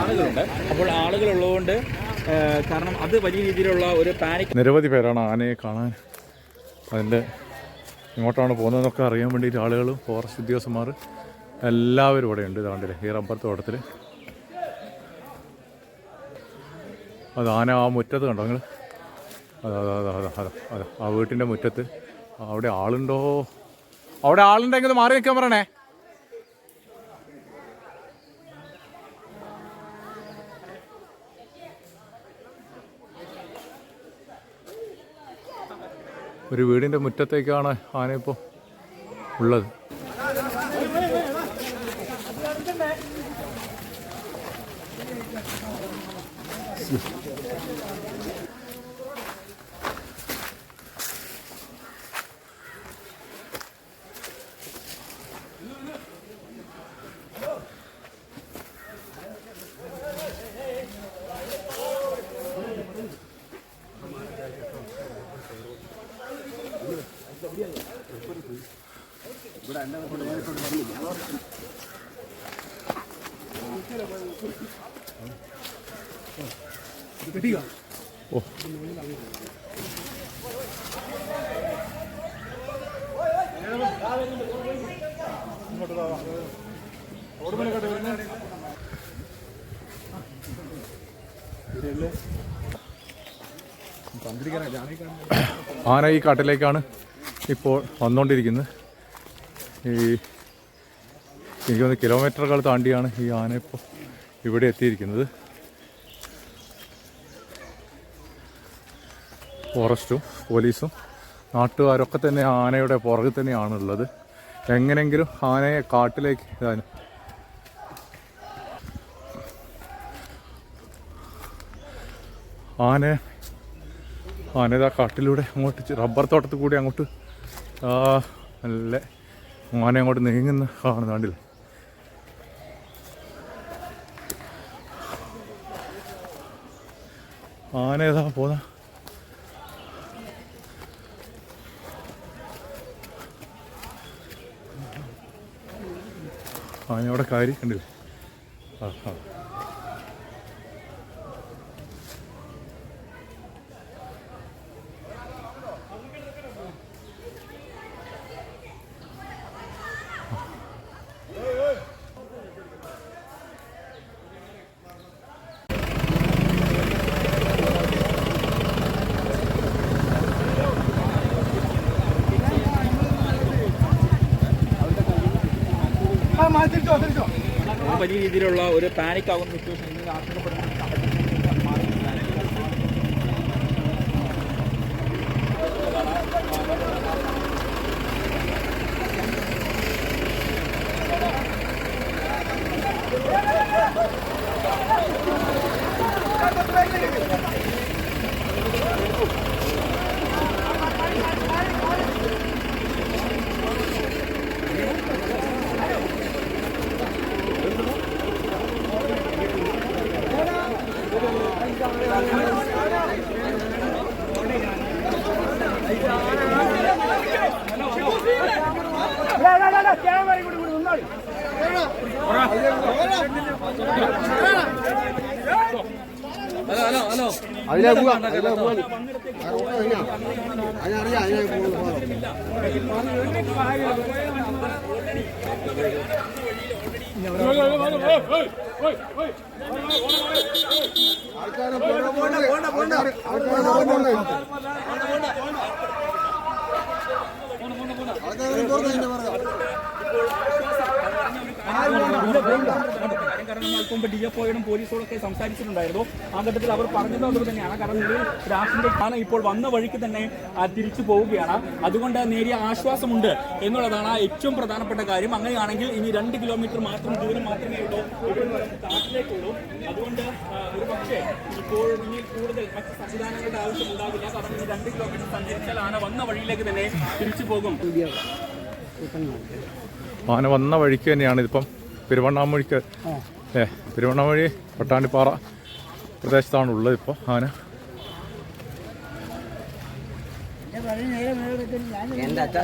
ആളുകളുണ്ട്. അപ്പോൾ ആളുകൾ ഉള്ളതുകൊണ്ട് കാരണം അത് വലിയ രീതിയിലുള്ള ഒരു പാനിക് നിരവധി പേരാണ് ആനയെ കാണാൻ. അതിന്റെ ഇങ്ങോട്ടാണ് പോകുന്നതെന്നൊക്കെ അറിയാൻ വേണ്ടിയിട്ട് ആളുകൾ ഫോറസ്റ്റ് ഉദ്യോഗസ്ഥന്മാർ എല്ലാവരും ഇവിടെ ഉണ്ട് ഇതാണ്ടിൽ ഈ റബ്ബർ തോട്ടത്തിൽ. അത് ആന ആ മുറ്റത്ത് കണ്ടോ നിങ്ങൾ? അതെ അതെ അതെ അതെ അതെ അതെ ആ വീട്ടിന്റെ മുറ്റത്ത്. അവിടെ ആളുണ്ടോ? അവിടെ ആളുണ്ടെങ്കിൽ മാറി നിൽക്കാൻ പറയണേ. ഒരു വീടിന്റെ മുറ്റത്തേക്കാണ് ഓ ആന ഈ കാട്ടിലേക്കാണ്. ഇപ്പോൾ വന്നുകൊണ്ടിരിക്കുന്നത് ഈ എനിക്ക് കിലോമീറ്ററുകൾ താണ്ടിയാണ് ഈ ആന ഇപ്പോൾ ഇവിടെ എത്തിയിരിക്കുന്നത്. ഫോറസ്റ്റും പോലീസും നാട്ടുകാരൊക്കെ തന്നെ ആനയുടെ പുറകിൽ തന്നെയാണുള്ളത്. എങ്ങനെങ്കിലും ആനയെ കാട്ടിലേക്ക് ഇതാനും. ആന ആനതാ കാട്ടിലൂടെ അങ്ങോട്ട് റബ്ബർ തോട്ടത്തിൽ കൂടി അങ്ങോട്ട് ആ നല്ല മോനെ അങ്ങോട്ട് നീങ്ങുന്ന കാണുന്ന കണ്ടില്ല? ആന ഏതാ പോന്ന? ആനയോടെ കാര്യം കണ്ടില്ലേ? ആ ആ. വലിയ രീതിയിലുള്ള ഒരു പാനിക് ആകുന്ന സിറ്റുവേഷൻ ഇന്ന് ആശങ്കപ്പെടുന്ന ഹലോ ഹലോ അതിലെ പോവാ അതിലെ പോവാ അതിനറിയാം അതിനെ പോകുന്നു ആൾക്കാരെ പറയാം കാരണം നമ്മൾ അല്പം ഡി എഫ് ഒയോടും പോലീസോടൊക്കെ ഒക്കെ സംസാരിച്ചിട്ടുണ്ടായിരുന്നു. ആ ഘട്ടത്തിൽ അവർ പറഞ്ഞത് അവർ തന്നെയാണ്. കാരണം നിലവിൽ രാഷ്ട്രീയ ആണ് ഇപ്പോൾ വന്ന വഴിക്ക് തന്നെ തിരിച്ചു പോവുകയാണ്. അതുകൊണ്ട് നേരിയ ആശ്വാസമുണ്ട് എന്നുള്ളതാണ് ഏറ്റവും പ്രധാനപ്പെട്ട കാര്യം. അങ്ങനെയാണെങ്കിൽ ഇനി രണ്ട് കിലോമീറ്റർ മാത്രം ദൂരം മാത്രമേ ഉള്ളൂ. കാട്ടിലേക്കുള്ളൂ. അതുകൊണ്ട് ഒരു പക്ഷേ ഇപ്പോൾ ഇനി കൂടുതൽ മറ്റ് സംവിധാനങ്ങളുടെ ആവശ്യം ഉണ്ടാകില്ല കാരണം ഇനി രണ്ട് കിലോമീറ്റർ സഞ്ചരിച്ചാൽ ആന വന്ന വഴിയിലേക്ക് തന്നെ തിരിച്ചു പോകും. ആന വന്ന വഴിക്ക് തന്നെയാണ് ഇതിപ്പം പെരുവണ്ണാമൊഴിക്ക്. ഏ പെരുവണ്ണാമൊഴി പട്ടാണിപ്പാറ പ്രദേശത്താണ് ഉള്ളത് ഇപ്പോൾ ആന അച്ചാ